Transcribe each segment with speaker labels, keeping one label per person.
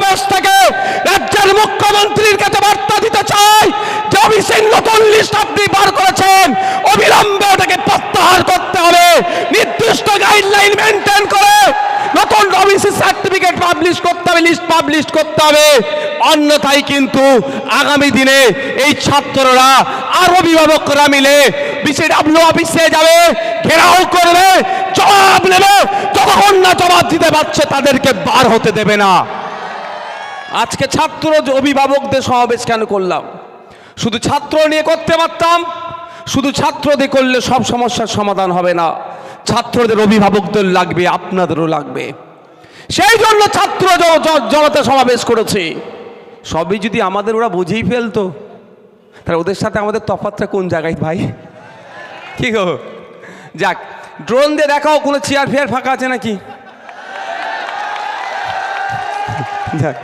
Speaker 1: সমাবেশ থেকে রাজ্যের মুখ্যমন্ত্রীর কাছে বার্তা দিতে চাই যে অভিষেক নতুন লিস্ট আপনি বার করেছেন। অবিলম্বে ওটাকে প্রত্যাহার করতে হবে। নির্দিষ্ট গাইডলাইন মেনটেন করে নতুন ওবিসি সার্টিফিকেট পাবলিশ করতে হবে লিস্ট পাবলিশ করতে হবে। অন্যথায় কিন্তু আগামী দিনে এই ছাত্ররা আর অভিভাবকরা মিলে বিসিডাব্লিউ অফিসে যাবে, ঘেরাও করবে, জবাব নেবে। যতক্ষণ না জবাব দিতে পারছে তাদেরকে বার হতে দেবে না। আজকে ছাত্র অভিভাবকদের সমাবেশ কেন করলাম? শুধু ছাত্র নিয়ে করতে পারতাম, শুধু ছাত্রদের করলে সব সমস্যার সমাধান হবে না, ছাত্রদের অভিভাবকদের লাগবে, আপনাদেরও লাগবে। সেই জন্য ছাত্র জনতা সমাবেশ করেছে। সবই যদি আমাদের ওরা বুঝেই ফেলতো, তাহলে ওদের সাথে আমাদের তফাতটা কোন জায়গায় ভাই? কি গো? যাক ড্রোন দিয়ে দেখাও, কোনো চেয়ার ফেয়ার ফাঁকা আছে নাকি? যাক।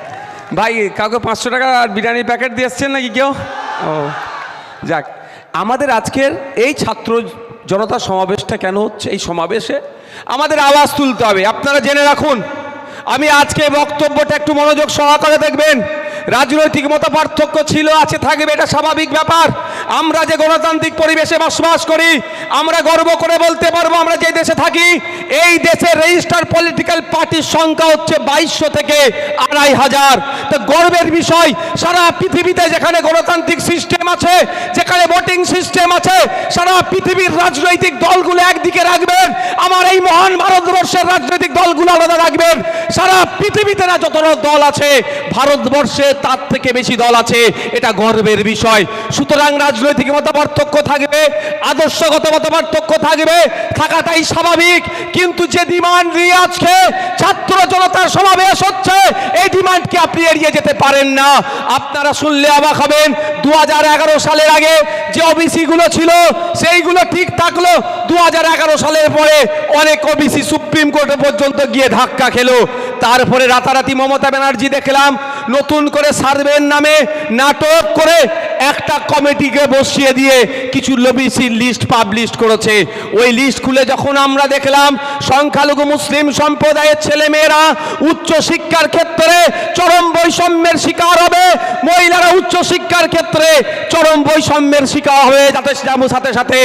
Speaker 1: ভাই, কাউকে পাঁচশো টাকা বিরিয়ানির প্যাকেট দিয়ে এসছেন নাকি কেউ? ও, যাক। আমাদের আজকের এই ছাত্র জনতা সমাবেশটা কেন হচ্ছে? এই সমাবেশে আমাদের আওয়াজ তুলতে হবে। আপনারা জেনে রাখুন, আমি আজকে বক্তব্যটা একটু মনোযোগ সহকারে দেখবেন। রাজনৈতিক মত পার্থক্য ছিল, আছে, থাকবে, এটা স্বাভাবিক ব্যাপার। আমরা যে গণতান্ত্রিক পরিবেশে বসবাস করি, আমরা গর্ব করে বলতে পারব, আমরা যে দেশে থাকি, এই দেশের রেজিস্টার পলিটিক্যাল পার্টির সংখ্যা হচ্ছে বাইশশো থেকে আড়াই হাজার। তো গর্বের বিষয়, সারা পৃথিবীতে যেখানে গণতান্ত্রিক সিস্টেম আছে, যেখানে ভোটিং সিস্টেম আছে, সারা পৃথিবীর রাজনৈতিক দলগুলো একদিকে রাখবেন, আমার এই মহান ভারতবর্ষের রাজনৈতিক দলগুলো আলাদা রাখবেন। সারা পৃথিবীতে না যত দল আছে, ভারতবর্ষে তার থেকে বেশি দল আছে, এটা গর্বের বিষয়। সুতরাং রাজনৈতিক মত পার্থক্য থাকবে, আদর্শগত মত পার্থক্য থাকবে, থাকাটাই স্বাভাবিক। কিন্তু যে ডিমান্ড নিয়ে আজকে ছাত্র জনতার সমাবেশ হচ্ছে, এই ডিমান্ডকে আপনি এড়িয়ে যেতে পারেন না। আপনারা শুনলে অবাক হবেন দু হাজার এগারো সালের আগে যে ওবিসি গুলো ছিল, সেইগুলো ঠিক থাকল। দু হাজার এগারো সালের পরে অনেক ওবিসি সুপ্রিম কোর্টে পর্যন্ত গিয়ে ধাক্কা খেলো। তারপরে রাতারাতি মমতা ব্যানার্জি দেখলাম নতুন করে সার্ভের নামে নাটক করে একটা কমিটিকে বসিয়ে দিয়ে কিছু লবিসির লিস্ট পাবলিশ করেছে। ওই লিস্ট খুলে যখন আমরা দেখলাম সংখ্যালঘু মুসলিম সম্প্রদায়ের ছেলেমেয়েরা উচ্চ শিক্ষার ক্ষেত্রে চরম বৈষম্যের শিকার হবে, মহিলারা উচ্চ শিক্ষার ক্ষেত্রে চরম বৈষম্যের শিকার হয়ে যাতে সাথে সাথে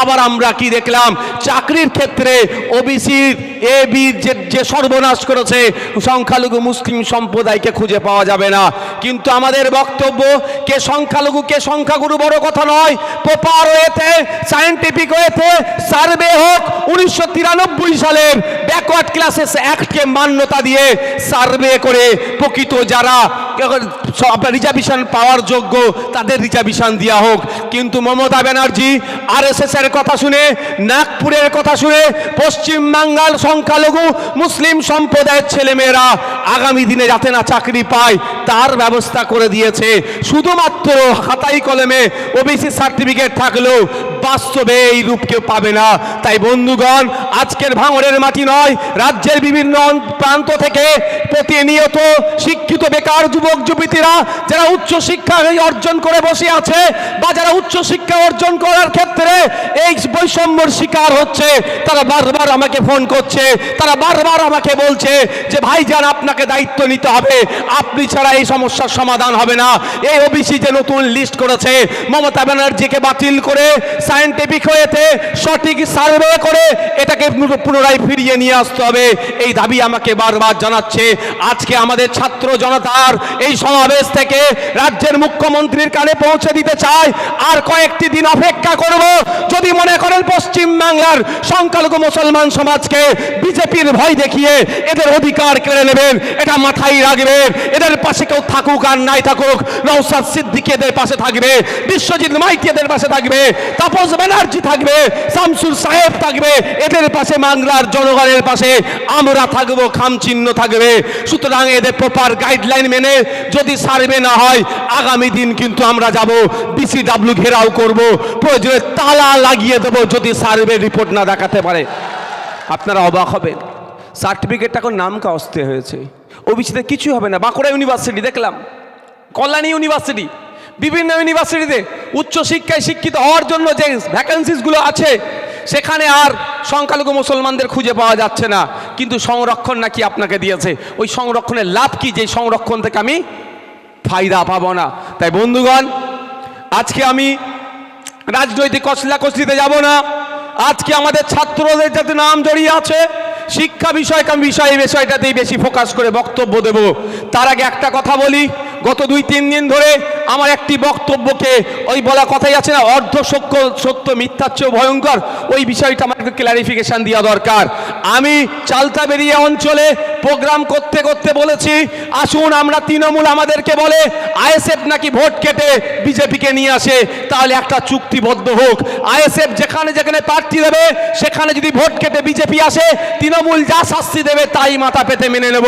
Speaker 1: আবার আমরা কি দেখলাম, চাকরির ক্ষেত্রে ওবিসির এ বির যে যে সর্বনাশ করেছে, সংখ্যালঘু মুসলিম সম্প্রদায়কে খুঁজে পাওয়া যাবে না। কিন্তু আমাদের বক্তব্য, কে সংখ্যালঘু কে সংখ্যাগুরু বড় কথা নয়। প্রপার ওয়েতে সায়েন্টিফিক ওয়েতে সার্ভে হোক উনিশশো তিরানব্বই সালের ব্যাকওয়ার্ড ক্লাসেস অ্যাক্টকে মান্যতা দিয়ে সার্ভে করে প্রকৃত যারা রিজার্ভেশন পাওয়ার যোগ্য, তাদের রিজার্ভেশন দেওয়া হোক। কিন্তু মমতা ব্যানার্জি আর এর কথা শুনে, নাগপুরের কথা শুনে পশ্চিমবাঙ্গাল সংখ্যালঘু মুসলিম সম্প্রদায়ের ছেলেমেয়েরা আগামী দিনে যাতে না চাকরি পায়, তার ব্যবস্থা করে দিয়েছে। শুধুমাত্র হাতাই কলমে ওবিসি সার্টিফিকেট থাকলেও বাস্তবে এই রূপ কেউ পাবে না। তাই বন্ধুগণ, আজকের ভাঙরের মাটি নয়, রাজ্যের বিভিন্ন প্রান্ত থেকে প্রতিনিয়ত শিক্ষিত বেকার যুবক, যুবতীরা যারা উচ্চ শিক্ষা অর্জন করে বসে আছে বা যারা উচ্চ শিক্ষা অর্জন করার ক্ষেত্রে এই বৈষম্যর শিকার হচ্ছে, তারা বারবার আমাকে ফোন করছে, তারা বারবার আমাকে বলছে যে, ভাইজান, আপনাকে দায়িত্ব নিতে হবে। আপনি ছাড়া এই সমস্যার সমাধান হবে না। এই ওবিসি যে নতুন লিস্ট করেছে, মমতা ব্যানার্জিকে বাতিল করে সায়েন্টিফিক হয়েতে সঠিক সার্ভে করে এটাকে পুনরায় ফিরিয়ে নিয়ে আসতে হবে। এই দাবি আমাকে বারবার জানাচ্ছে। আজকে আমাদের ছাত্র জনতার এই সমাবেশ থেকে রাজ্যের মুখ্যমন্ত্রীর কানে পৌঁছে দিতে চাই। আর কয়েকটি দিন অপেক্ষা করব। যদি মনে করেন পশ্চিম বাংলার সংখ্যালঘু মুসলমান সমাজকে বিজেপির ভয় দেখিয়ে এদের অধিকার কেড়ে নেবেন, এটা মাথায় রাখবেন। এদের পাশে কেউ থাকুক আর নাই থাকুক নৌসাদ সিদ্দিকি এদের পাশে থাকবে, বিশ্বজিৎ মাইতি এদের পাশে থাকবে। তাপস ব্যানার্জি থাকবে, শামসুল সাহেব থাকবে, এদের পাশে বাংলার জনগণের পাশে আমরা থাকব, খামচিহ্ন থাকবে। সুতরাং এদের প্রপার গাইডলাইন মেনে যদি সার্ভে না হয়, আগামী দিন কিন্তু আমরা যাব বিসিডাব্লিউ ঘেরাও করব, প্রয়োজনে তালা লাগিয়ে দেবো যদি সার্ভে রিপোর্ট না দেখাতে পারে। আপনারা অবাক হবেন সার্টিফিকেটটা এখন নাম কাস্তে হয়েছে। ওবিসিতে কিছু হবে না, বাঁকুড়া ইউনিভার্সিটি দেখলাম, কল্যাণী ইউনিভার্সিটি বিভিন্ন ইউনিভার্সিটিতে উচ্চশিক্ষায় শিক্ষিত হওয়ার জন্য যে ভ্যাকেন্সিসগুলো আছে, সেখানে আর সংখ্যালঘু মুসলমানদের খুঁজে পাওয়া যাচ্ছে না। কিন্তু সংরক্ষণ নাকি আপনাকে দিয়েছে। ওই সংরক্ষণের লাভ কি? যে সংরক্ষণ থেকে আমি ফায়দা পাবো না। তাই বন্ধুগণ, আজকে আমি রাজনৈতিক কসলা কসলিতে যাব না। আজকে আমাদের ছাত্রদের যাতে নাম জড়িয়ে আছে, শিক্ষা বিষয় বিষয়, এই বিষয়টাতেই বেশি ফোকাস করে বক্তব্য দেব। তার আগে একটা কথা বলি। গত দুই, তিন দিন ধরে আমার একটি বক্তব্যকে, ওই বলা কথাই আছে না, অর্ধ সত্য সত্য মিথ্যার চেয়েও ভয়ঙ্কর। ওই বিষয়টা আমাকে ক্লারিফিকেশন দেওয়া দরকার। আমি চালতা বেরিয়ে অঞ্চলে প্রোগ্রাম করতে করতে বলেছি, আসুন আমরা তৃণমূল আমাদেরকে বলে, আইএসএফ নাকি ভোট কেটে বিজেপিকে নিয়ে আসে, তাহলে একটা চুক্তিবদ্ধ হোক। আইএসএফ যেখানে যেখানে প্রার্থী দেবে, সেখানে যদি ভোট কেটে বিজেপি আসে, তৃণমূল যা শাস্তি দেবে, তাই মাথা পেতে মেনে নেব।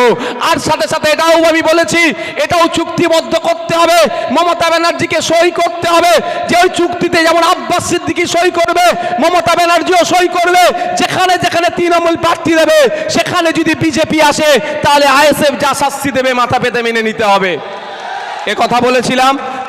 Speaker 1: আর সাথে সাথে এটাও আমি বলেছি, এটাও চুক্তিবদ্ধ করতে হবে। মমতা ব্যানার্জিকে সই করতে হবে। যে ওই চুক্তিতে যেমন আব্বাস সিদ্দিকি সই করবে, মমতা ব্যানার্জিও সই করবে, যেখানে যেখানে তৃণমূল প্রার্থী দেবে, সেখানে যদি বিজেপি আসে, তাহলে আইএসএফ যা শাস্তি দেবে, মাথা পেতে মেনে নিতে হবে। এ কথা বলেছিলাম।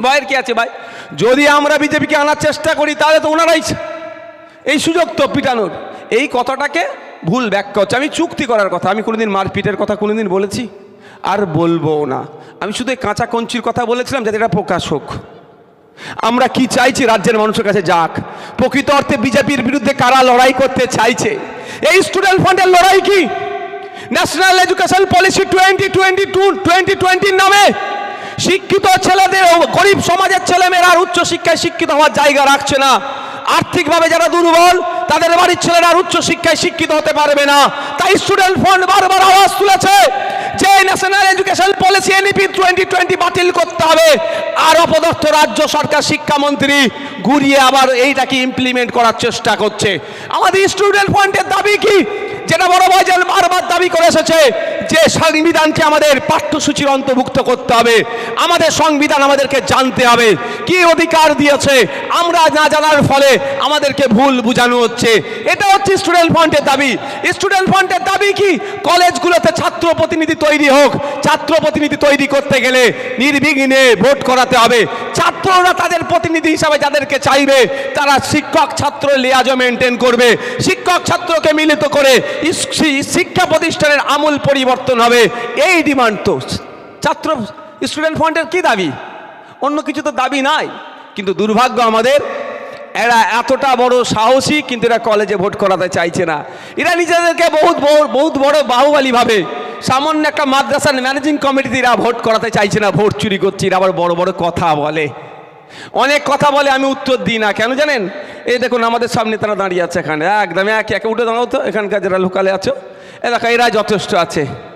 Speaker 1: ভয়ের কি আছে ভাই? যদি আমরা বিজেপিকে আনার চেষ্টা করি, তাহলে তো ওনারাই এই সুযোগ তো পিটানোর। এই কথাটাকে ভুল ব্যাখ্যা হচ্ছে। আমি চুক্তি করার কথা, আমি কোনোদিন মারপিটের কথা কোনোদিন বলেছি। আর বলব না। আমি শুধু কাঁচা কঞ্চির কথা বলেছিলাম যাতে এটা প্রকাশ হোক। আমরা কি চাইছি রাজ্যের মানুষের কাছে যাক? প্রকৃত অর্থে বিজেপির বিরুদ্ধে কারা লড়াই করতে চাইছে? এই স্টুডেন্ট ফান্ডের লড়াই কি? National education policy twenty twenty to twenty টোয়েন্টির নামে শিক্ষিত ছেলেদের গরিব সমাজের ছেলেমেয়েরা আর উচ্চ শিক্ষায় শিক্ষিত হওয়ার জায়গা রাখছে না। আর্থিকভাবে যারা দুর্বল, তাদের বাড়ির ছেলেরা উচ্চ শিক্ষায় শিক্ষিত হতে পারবে না। তাই স্টুডেন্ট ফান্ড বারবার আওয়াজ তুলেছে যে national education policy NEP twenty twenty বাতিল করতে হবে। আর অপদস্থ রাজ্য সরকার শিক্ষামন্ত্রী ঘুরিয়ে আবার এইটাকে ইমপ্লিমেন্ট করার চেষ্টা করছে। আমাদের স্টুডেন্ট ফান্ডের দাবি কি? যেটা বড় ভাইজান বারবার দাবি করে এসেছে যে সংবিধানকে আমাদের পাঠ্যসূচির অন্তর্ভুক্ত করতে হবে, আমাদের সংবিধান আমাদেরকে জানতে হবে। কি অধিকার দিয়েছে, আমরা না জানার ফলে আমাদেরকে ভুল বোঝানো হচ্ছে। এটা হচ্ছে স্টুডেন্ট ফান্ডের দাবি। স্টুডেন্ট ফ্রন্টের দাবি কি? কলেজগুলোতে ছাত্র প্রতিনিধি তৈরি হোক, ছাত্র প্রতিনিধি তৈরি করতে গেলে নির্বিঘ্নে ভোট করাতে হবে। ছাত্ররা তাদের প্রতিনিধি হিসাবে যাদেরকে চাইবে, তারা শিক্ষক ছাত্র লিয়াজও মেনটেন করবে। শিক্ষক ছাত্রকে মিলিত করে শিক্ষা প্রতিষ্ঠানের আমূল পরিবর্তন হবে। এই ডিমান্ড তো ছাত্র স্টুডেন্ট ফান্ডের কি দাবি? অন্য কিছু তো দাবি নাই। কিন্তু দুর্ভাগ্য আমাদের, এরা এতটা বড় সাহসী, কিন্তু এরা কলেজে ভোট করাতে চাইছে না। এরা নিজেদেরকে বহুত বহুত বড় বাহুবালী ভাবে সামান্য একটা মাদ্রাসার ম্যানেজিং কমিটিতে এরা ভোট করাতে চাইছে না ভোট চুরি করছে। এরা আবার বড় বড় কথা বলে। অনেক কথা বলে, আমি উত্তর দিই না কেন জানেন? এই দেখুন, আমাদের সামনে তারা দাঁড়িয়ে আছে এখানে। একদম একে একে, উঠে দাঁড়াও তো, এখানকার যারা লোকালে আছো। এ এরা যথেষ্ট আছে।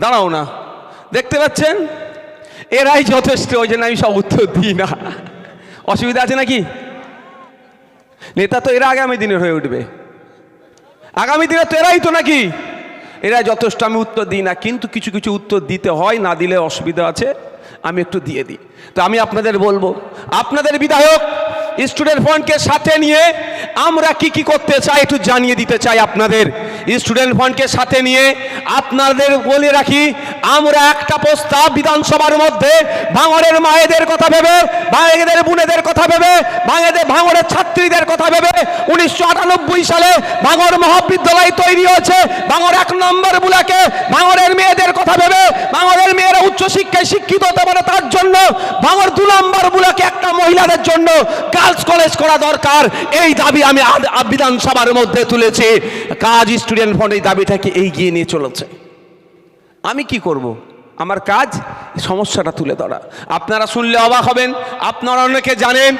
Speaker 1: দাঁড়াও না। দেখতে পাচ্ছেন? এরাই যথেষ্ট, ওই জন্য আমি সব উত্তর দিই না। অসুবিধা আছে নাকি? নেতা তো এরা আগামী দিনের হয়ে উঠবে। আগামী দিনে তো এরাই তো নাকি? এরা যথেষ্ট, আমি উত্তর দিই না, কিন্তু কিছু কিছু উত্তর দিতে হয়, না দিলে অসুবিধা আছে, আমি একটু দিয়ে দিই। তো আমি আপনাদের বলব, আপনাদের বিধায়ক স্টুডেন্ট ফান্ডকে সাথে নিয়ে আমরা কি কি করতে চাই একটু জানিয়ে দিতে চাই আপনাদের। স্টুডেন্ট ফান্ডকে সাথে নিয়ে আপনাদের বলে রাখি, আমরা একটা প্রস্তাব বিধানসভার মধ্যে ভাঙড়ের মায়েদের কথা ভেবে ভাঙেদের বোনেদের কথা ভেবে ভাঙেদের ভাঙড়ের ছাত্রীদের কথা ভেবে উনিশশো আটানব্বই সালে ভাঙড় মহাবিদ্যালয় তৈরি হয়েছে। ভাঙড় এক নম্বর বুলাকে ভাঙড়ের মেয়েদের কথা ভেবে ভাঙড়ের মেয়েরা উচ্চশিক্ষায় শিক্ষিত হতে পারে তার জন্য ভাঙড় দু নম্বর বুলাকে একটা মহিলাদের জন্য গার্লস কলেজ করা দরকার। এই দাবি আমি বিধানসভার মধ্যে তুলেছি। কাজ স্টুডেন্ট ফন্ড এই দাবিটাকে এগিয়ে নিয়ে চলেছে। আমি কি করব। আমার কাজ সমস্যাটা তুলে ধরা। আপনারা শুনলে অবাক হবেন, আপনারা অনেকে জানেন,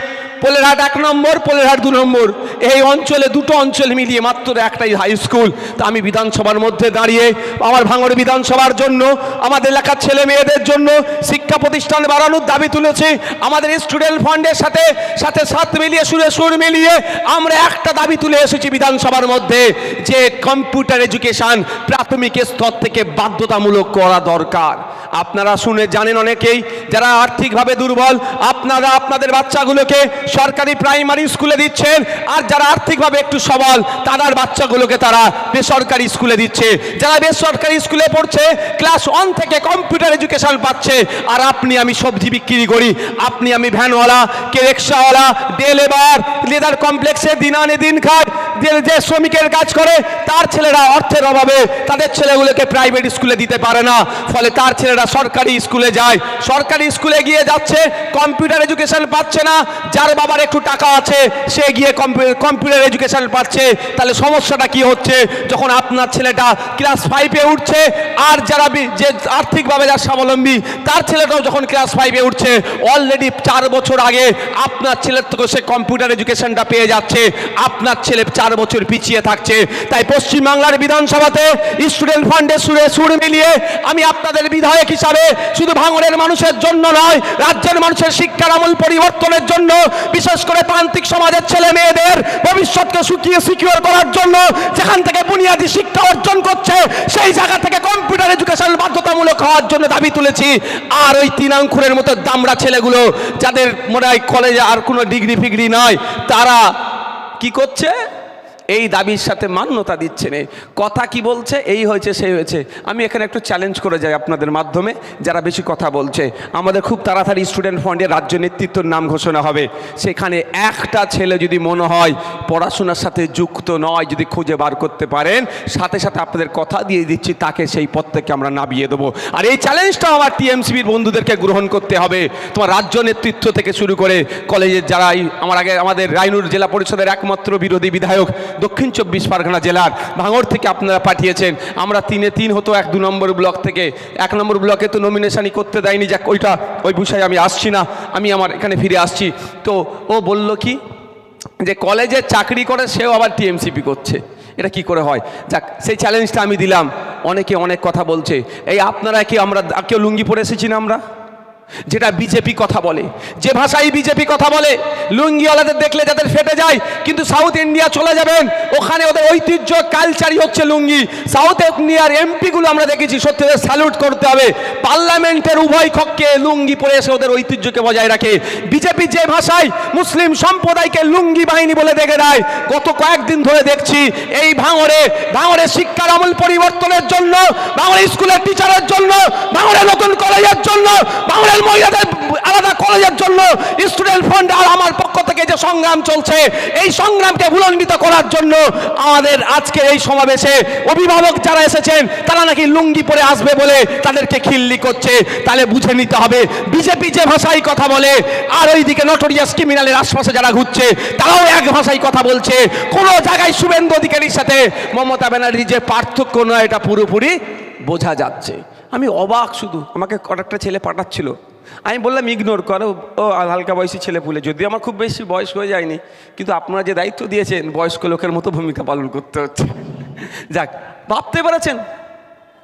Speaker 1: পোলেরহাট এক নম্বর, পোলেরহাট দু নম্বর। এই অঞ্চলে দুটো অঞ্চল মিলিয়ে মাত্র একটাই হাই স্কুল তা আমি বিধানসভার মধ্যে দাঁড়িয়ে আমার ভাঙড় বিধানসভার জন্য, আমাদের এলাকার ছেলে মেয়েদের জন্য শিক্ষা প্রতিষ্ঠান বাড়ানোর দাবি তুলেছি। আমাদের স্টুডেন্ট ফান্ডের সাথে সাথে সাথ মিলিয়ে সুরে সুর মিলিয়ে আমরা একটা দাবি তুলে এসেছি বিধানসভার মধ্যে যে কম্পিউটার এডুকেশন প্রাথমিক স্তর থেকে বাধ্যতামূলক করা দরকার। আপনারা শুনে জানেন অনেকেই, যারা আর্থিকভাবে দুর্বল, আপনারা আপনাদের বাচ্চাগুলোকে সরকারি প্রাইমারি স্কুলে দিচ্ছেন, আর যারা আর্থিকভাবে একটু সবল, তাদের বাচ্চাগুলোকে তারা বেসরকারি স্কুলে দিচ্ছে। যারা বেসরকারি স্কুলে পড়ছে, ক্লাস ওয়ান থেকে কম্পিউটার এডুকেশন পাচ্ছে, আর আপনি আমি সবজি বিক্রি করি, আপনি আমি ভ্যানওয়ালা কে রিক্সাওয়ালা ডে লেবার লেদার কমপ্লেক্সে দিন আনে দিন যে- যে শ্রমিকের কাজ করে, তার ছেলেরা অর্থের অভাবে তাদের ছেলেগুলোকে প্রাইভেট স্কুলে দিতে পারে না, ফলে তার ছেলেরা সরকারি স্কুলে যায়, সরকারি স্কুলে গিয়ে যাচ্ছে কম্পিউটার এডুকেশন পাচ্ছে না, যার বাবার একটু টাকা আছে, সে গিয়ে কম্পিউটার এডুকেশন পাচ্ছে। তাহলে সমস্যাটা কি হচ্ছে? যখন আপনার ছেলেটা ক্লাস ফাইভে উঠছে, আর যারা যে আর্থিকভাবে যার স্বাবলম্বী, তার ছেলেটাও যখন ক্লাস ফাইভে উঠছে অলরেডি চার বছর আগে আপনার ছেলের থেকে সে কম্পিউটার এডুকেশনটা পেয়ে যাচ্ছে, আপনার ছেলে চার বছর পিছিয়ে থাকছে। তাই পশ্চিমবাংলার বিধানসভাতে স্টুডেন্ট ফান্ডের সুরে সুর মিলিয়ে আমি আপনাদের বিধায়ক হিসাবে শুধু ভাঙড়ের মানুষের জন্য নয়, রাজ্যের মানুষের শিক্ষার আমূল পরিবর্তনের জন্য, বিশেষ করে প্রান্তিক সমাজের ছেলে মেয়েদের ভবিষ্যৎকে সুখিয়ে সিকিউর করার জন্য যেখান থেকে বুনিয়াদী শিক্ষা অর্জন করছে, সেই জায়গা থেকে কম্পিউটার এডুকেশন বাধ্যতামূলক হওয়ার জন্য দাবি তুলেছি। আর ওই তিনাঙ্কুরের মতো দামড়া ছেলেগুলো, যাদের মনে হয় কলেজে আর কোনো ডিগ্রি ফিগ্রি নয়, তারা কি করছে? এই দাবির সাথে মান্যতা দিচ্ছে না। কথা কি বলছে? এই হয়েছে, সেই হয়েছে। আমি এখানে একটু চ্যালেঞ্জ করে যাই আপনাদের মাধ্যমে, যারা বেশি কথা বলছে। আমাদের খুব তাড়াতাড়ি স্টুডেন্ট ফান্ডের রাজ্য নেতৃত্বর নাম ঘোষণা হবে। সেখানে একটা ছেলে যদি মনে হয়, পড়াশোনার সাথে যুক্ত নয়, যদি খুঁজে বার করতে পারেন, সাথে সাথে আপনাদের কথা দিয়ে দিচ্ছি, তাকে সেই পদ থেকে আমরা নামিয়ে দেবো। আর এই চ্যালেঞ্জটা আমার টিএমসিবির বন্ধুদেরকে গ্রহণ করতে হবে। তোমার রাজ্য নেতৃত্ব থেকে শুরু করে, কলেজের যারা এই আমার আগে, আমাদের রায়নুর জেলা পরিষদের একমাত্র বিরোধী বিধায়ক দক্ষিণ চব্বিশ পরগনা জেলার ভাঙড় থেকে আপনারা পাঠিয়েছেন। আমরা তিনে তিন হতো এক দু নম্বর ব্লক থেকে। এক নম্বর ব্লকে তো নমিনেশনই করতে দেয়নি। যাক, ওইটা, ওই বিষয়ে আমি আসছি না। আমি আমার এখানে ফিরে আসছি। তো ও বলল কি? যে কলেজে চাকরি করে সেও আবার টিএমসিপি করছে। এটা কি করে হয়? যাক, সেই চ্যালেঞ্জটা আমি দিলাম। অনেকে অনেক কথা বলছে। এই আপনারা কি আমরা কেউ লুঙ্গি পরে এসেছি না আমরা? যেটা বিজেপি কথা বলে। যে ভাষায় বিজেপি কথা বলে, লুঙ্গিওয়ালাদের দেখলে যাদের ফেটে যায়, কিন্তু সাউথ ইন্ডিয়া চলে যাবেন, ওখানে ওদের ঐতিহ্য কালচারই হচ্ছে লুঙ্গি। সাউথ ইন্ডিয়ার এমপিগুলো আমরা দেখেছি সত্যিদের স্যালুট করতে হবে। পার্লামেন্টের উভয় কক্ষে লুঙ্গি পরে এসে ওদের ঐতিহ্যকে বজায় রাখে। বিজেপি যে ভাষায় মুসলিম সম্প্রদায়কে লুঙ্গি বাহিনী বলে দেখে দেয়, গত কয়েকদিন ধরে দেখছি, এই ভাঙড়ে ভাঙড়ে শিক্ষার আমূল পরিবর্তনের জন্য, ভাঙড়ে স্কুলের টিচারের জন্য, ভাঙড়ে নতুন কলেজের জন্য, ভাঙড়ের মহিলাদের আলাদা কলেজের জন্য স্টুডেন্ট ফান্ড আর আমার পক্ষ থেকে যে সংগ্রাম চলছে, এই সংগ্রামকে ভুলণ্ডিত করার জন্য আমাদের আজকের এই সমাবেশে অভিভাবক যারা এসেছেন, তারা নাকি লুঙ্গি পরে আসবে বলে তাদেরকে খিল্লি করছে। তাহলে বুঝে নিতে হবে বিজেপি যে ভাষায় কথা বলে, আর ওইদিকে নটোরিয়াস ক্রিমিনালের আশপাশে যারা ঘুরছে, তারাও এক ভাষায় কথা বলছে। কোনো জায়গায় শুভেন্দু অধিকারীর সাথে মমতা ব্যানার্জি যে পার্থক্য নয়, এটা পুরোপুরি বোঝা যাচ্ছে। আমি অবাক শুধু, আমাকে কয়েকটা ছেলে পাঠাচ্ছিল। আমি বললাম ইগনোর করো। ও হালকা বয়সী ছেলে পুলে। যদিও আমার খুব বেশি বয়স হয়ে যায়নি, কিন্তু আপনারা যে দায়িত্ব দিয়েছেন, বয়স্ক লোকের মতো ভূমিকা পালন করতে হচ্ছে। যাক, ভাবতে পেরেছেন?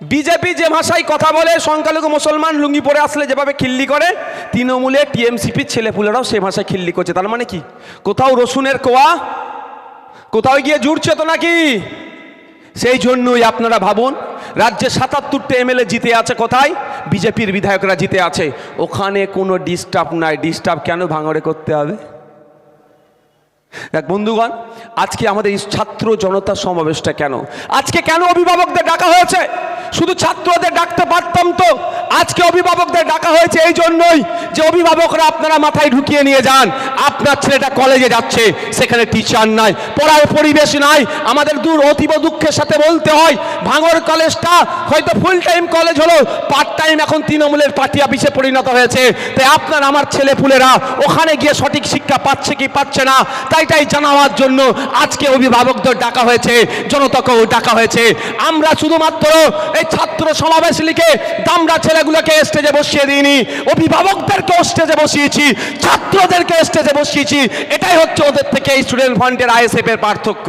Speaker 1: বিজেপি যে ভাষায় কথা বলে, সংখ্যালঘু মুসলমান লুঙ্গি পরে আসলে যেভাবে খিল্লি করে তৃণমূলে টিএমসিপির ছেলেপুলেরাও সে ভাষায় খিল্লি করছে। তার মানে কি? কোথাও রসুনের কোয়া? কোথাও গিয়ে জুড়ছে তো নাকি? সেই জন্যই আপনারা ভাবুন, রাজ্যে সাতাত্তরটা এমএলএ জিতে আছে কোথায়? বিজেপির বিধায়করা জিতে আছে। ওখানে কোনো ডিস্টার্ব নাই। ডিস্টার্ব কেন ভাঙড়ে করতে হবে? দেখ বন্ধুগণ, আজকে আমাদের ছাত্র জনতা সমাবেশটা কেন? আজকে কেন অভিভাবকদের ডাকা হয়েছে? শুধু ছাত্রদের ডাকতে পারতাম তো। আজকে অভিভাবকদের ডাকা হয়েছে এই জন্যই যে অভিভাবকরা আপনারা মাথায় ঢুকিয়ে নিয়ে যান। আপনার ছেলেটা কলেজে যাচ্ছে, সেখানে টিচার নাই, পড়ার পরিবেশ নাই। আমাদের দূর অতীব দুঃখের সাথে বলতে হয়, ভাঙর কলেজটা হয়তো ফুল টাইম কলেজ হলো পার্ট টাইম এখন তৃণমূলের পার্টি অফিসে পরিণত হয়েছে। তাই আপনার আমার ছেলে পুলেরা ওখানে গিয়ে সঠিক শিক্ষা পাচ্ছে কি পাচ্ছে না, তাই তাই জানাবার জন্য আজকে অভিভাবকদের ডাকা হয়েছে, জনতাকেও ডাকা হয়েছে। আমরা শুধুমাত্র এই ছাত্র সমাবেশ লিখে দামরা ছেলেগুলোকে স্টেজে বসিয়ে দিইনি, অভিভাবকদেরকে স্টেজে বসিয়েছি, ছাত্রদেরকে স্টেজে বসিয়েছি, এটাই হচ্ছে ওদের থেকে স্টুডেন্ট ফান্ডের আইএসএফ এর পার্থক্য।